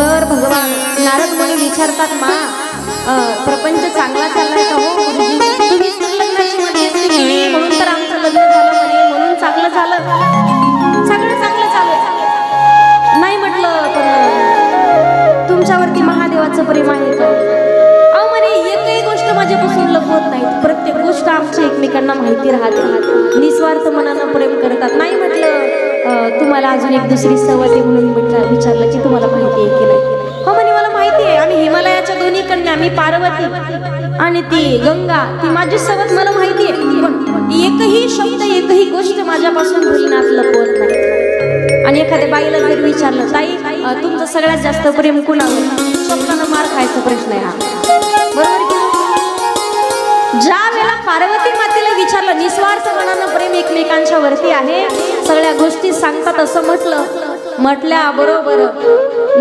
तर भगवान नारद मुली विचारतात मा प्रपंच चांगला चाललाय का हो गुरुजी? मनानं प्रेम करतात. नाही म्हटलं तुम्हाला अजून एक दुसरी सवय म्हणून म्हटलं विचारलं की तुम्हाला माहिती आहे की नाही? हो म्हणे मला माहिती आहे. आम्ही हिमालयाच्या दोन्ही कन्या मी पार्वती आणि ती गंगा ती माझी सवत मला माहिती आहे. पण एकही शब्द एकही गोष्ट माझ्यापासून भोलेनाथ लपवत नाही. आणि एखाद्या बाईला जर विचारलं ताई तुमचं सगळ्यात जास्त प्रेम कुणावर? स्वप्नानं मार खायचा प्रश्न आहे हा. एकमेकांच्या वरती आहे. सगळ्या गोष्टी सांगतात असं म्हटलं. म्हटल्या बरोबर.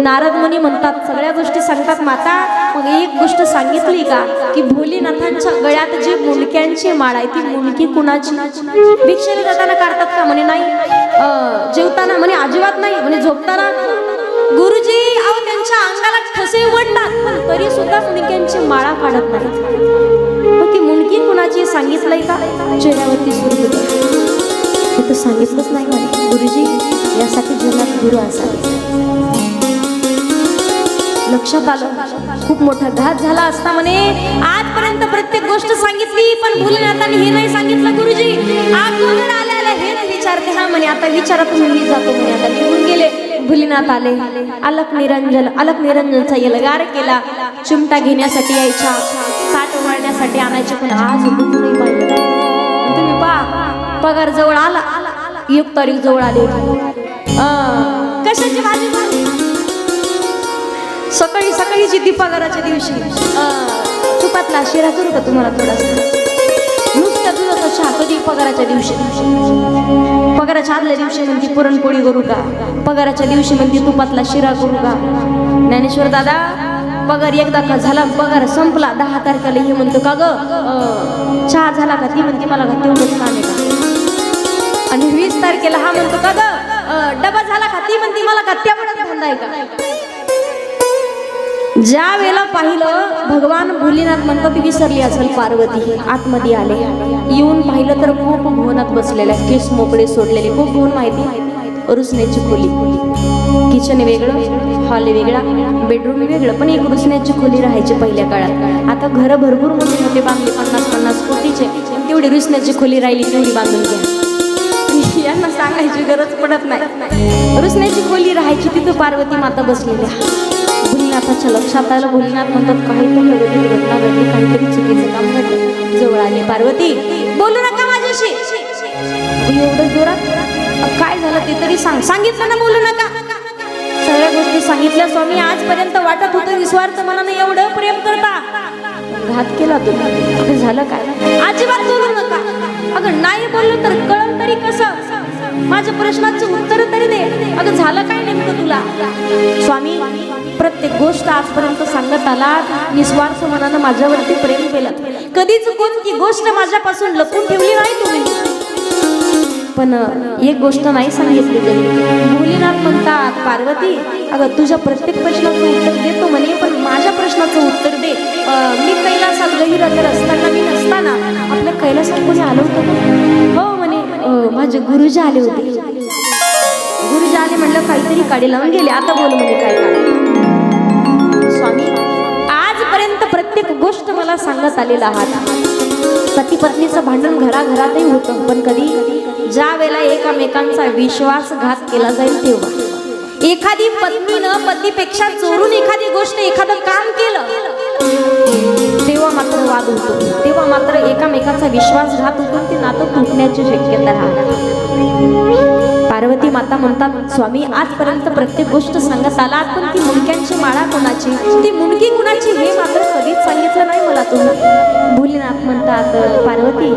नारद मुनी म्हणतात सगळ्या गोष्टी सांगतात माता. मग एक गोष्ट सांगितली का? की भोलीनाथांच्या गळ्यात जी मुलक्यांची माळ आहे ती मुलगी कुणाची? भिक्षेने जाताना काढतात का? म्हणे नाही. जेवताना म्हणे अजिबात नाही. म्हणे झोपताना. गुरुजी अहो त्यांच्या अंगाला ठसे वडतात तरी सुद्धा मुलक्यांची माळा काढत नाही ती मुलगी कुणाची सांगितलंय का? चेहऱ्यावरती सुरू हे तर सांगितलंच नाही म्हणे. गुरुजी यासाठी जीवनात गुरु असावे. लक्षात आलं? खूप मोठा घात झाला असता म्हणे. आजपर्यंत प्रत्येक गोष्ट सांगितली पण भोलेनाथांनी हे नाही सांगितलं गुरुजी. आगमन आले हे नाही विचारते. हा म्हणे आता विचारात मी जातो म्हणे. आता निघून गेले भुलीनाथ आले. अलक निरंजन अलक निरंजनचा यलगार केला. चिमटा घेण्यासाठी यायच्या काट वळण्यासाठी आणायचे पण आज तुम्ही पा पगार जवळ आला एक तारीख जवळ आली कशाची भाजी सकाळी सकाळी जिद्दी पगाराच्या दिवशी. तुपातला शिरा करू का तुम्हाला थोडासा? नुसत्या दुधाचा चहा कधी पगाराच्या दिवशी? पगाराच्या आदल्या दिवशी म्हणजे पुरणपोळी करू का? पगाराच्या दिवशी म्हणजे तुपातला शिरा करू का? ज्ञानेश्वर दादा पगार एकदा का झाला पगार संपला दहा तारखेला हे म्हणतो का ग? चहा झाला का? ती म्हणते मला का तेवढंच काम आहे का? वीस तारखेला. हा म्हणतो का ग डबा झाला का? ती म्हणती मला का तेवढंच धंदा आहे का? ज्या वेळेला पाहिलं भगवान भोलेनाथ म्हणतो ती विसरली असेल पार्वती आतमध्ये आले. येऊन पाहिलं तर खूप भुवनात बसलेल्या केस मोकळे सोडलेले खूप भुवन माहिती. रुसण्याची खोली किचन वेगळं हॉल वेगळा बेडरूम वेगळं पण एक रुसण्याची खोली राहायची पहिल्या काळात. आता घरं भरपूर मोठे मोठे बांधले पन्नास पन्नास कोटीचे. तेवढी रुसण्याची खोली राहिली तेवढी बांधून घ्या. यांना सांगायची गरज पडत नाही. रुसण्याची खोली राहायची तिथं पार्वती माता बसलेल्या. भुलनाथाच्या लक्षात आलं भुलनाथ म्हणतात काहीतरी घटना घडली काहीतरी चुकीचं काम घडलं. जवळ आली पार्वती. बोलू नका माझ्याशी. एवढं जोरात? काय झालं ते तरी सांग. सांगितलं ना बोलू नका. सगळ्या गोष्टी सांगितल्या स्वामी. आजपर्यंत वाटत होतं निस्वार्थ मनाने एवढं प्रेम करता. घात केला तुम्ही. झालं काय? अजिबात बोलू नका. अगं नाही बोललो तर कळलं तरी कसं? माझ्या प्रश्नाचं उत्तर तरी दे. अगं झालं काय नेमकं तुला? स्वामी प्रत्येक गोष्ट आजपर्यंत सांगत आला निस्वार्थ मनानं माझ्यावरती प्रेम केलं. कधीच कोणती गोष्ट माझ्यापासून लपून ठेवली नाही तुम्ही. पण एक गोष्ट नाही सांगितली तरी. मुलीनाथ म्हणतात पार्वती अगं तुझ्या प्रत्येक प्रश्नाचं उत्तर देतो म्हणे पण माझ्या प्रश्नाचं उत्तर दे. मी कैलासात गहिरात असताना मी नसतो. माझे गुरुजी आले होते. गुरुजी आले म्हटलं काहीतरी काढी लावून गेले. आता बोल म्हणजे काय काढ. स्वामी आजपर्यंत प्रत्येक गोष्ट मला सांगत आलेला आहात पती पत्नीचं भांडण घराघरातही होतं पण कधी ज्या वेळेला एकामेकांचा विश्वासघात केला जाईल तेव्हा. एखादी पत्नीनं पतीपेक्षा चोरून एखादी गोष्ट एखादं काम केलं तेव्हा मात्र वाद होतो तेव्हा मात्र एकामेकाचा विश्वासघात होतो आणि ते नातं तुटण्याची शक्यता राहते. पार्वती माता म्हणतात स्वामी आजपर्यंत प्रत्येक गोष्ट सांगत आला पण ती मुलक्यांची माळा कोणाची? ती मुलगी कुणाची हे मात्र कधीच सांगितलं नाही मला तुम्ही. भोलेनाथ म्हणतात पार्वती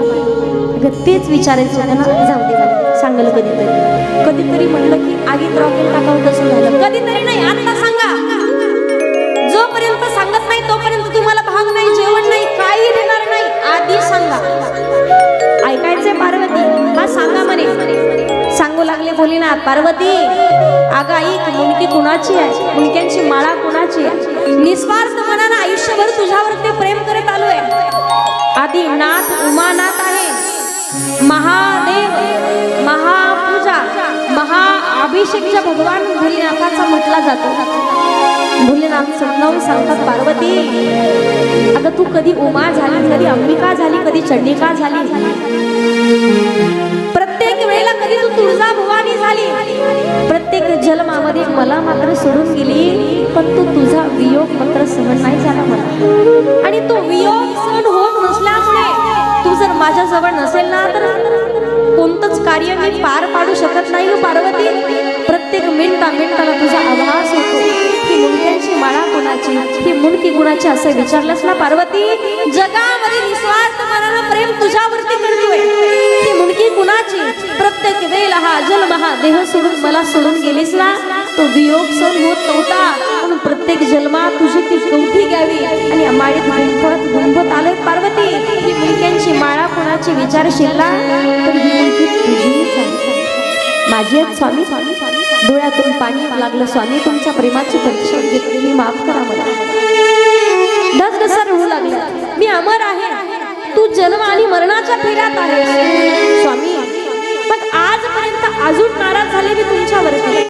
अगं तेच विचारायचं होतं ना जाऊ दे मला सांगल कधीतरी. कधीतरी म्हणलं की आगीत रॉकेल टाकावं तसं झालं. कधीतरी नाही आता सांगा. जोपर्यंत तुम्हाला नाही जेवण नाही काही देणार नाही. आधी सांगा. ऐकायचंय पार्वती? हा सांगा म्हणे? सांगू लागले सांगते पार्वती अगं ऐक मुलगी कुणाची आहे? मुंडक्यांची माळा कुणाची आहे? निस्वार्थ मनानं आयुष्यभर तुझ्यावरती प्रेम करत आलोय आधी नाथ उमानाथ आहे. महादेव महापूजा महाअभिषेकच्या भगवान भोलेनाथाचा म्हटला जातो. भोलेनाथ समजावून सांगतात पार्वती. आता तू कधी उमा झाली कधी अंबिका झाली कधी चंडिका झाली? प्रत्येक वेळेला कधी तू तुळजा भवानी झाली? प्रत्येक जन्मामध्ये मला मात्र सोडून गेली पण तू तुझा वियोग मात्र सहन नाही झाला मला. आणि तो वियोग सहन होत नसल्यामुळे तू जर माझ्या जवळ नसेल ना तर कोणतंच कार्य मी पार पाडू शकत नाही हो, पार्वती. प्रत्येक मिनिटा मिनिटाला तुझा माळा ही मुंडकी गुणाची असं विचारलंस ना पार्वती? जगामध्ये निस्वार्थ मनानं प्रेम तुझ्यावरती करतोय ही मुंडकी गुणाची. प्रत्येक वेळेला हा जन्म हा देह सोडून मला सोडून गेलीस ना? तो वियोग सण होत नव्हता. म्हणून प्रत्येक जन्मात तुझी ती कवठी घ्यावी आणि माळीत गुंफत गुंफत आलोय पार्वती. ही मुंडक्यांची माळा कोणाची विचारशील ना? तर ही मुलगी तुझी माझी आहेत स्वामी स्वामी स्वामी. डोळ्यातून पाणी लागलं. स्वामी तुमच्या प्रेमाची परीक्षा घेतली. मी माफ करा मला. धसधसा रडू लागला. मी अमर आहे. तू जन्म आणि मरणाच्या फेऱ्यात आहे. स्वामी मग आजपर्यंत अजून नाराज झाले मी तुमच्यावरती.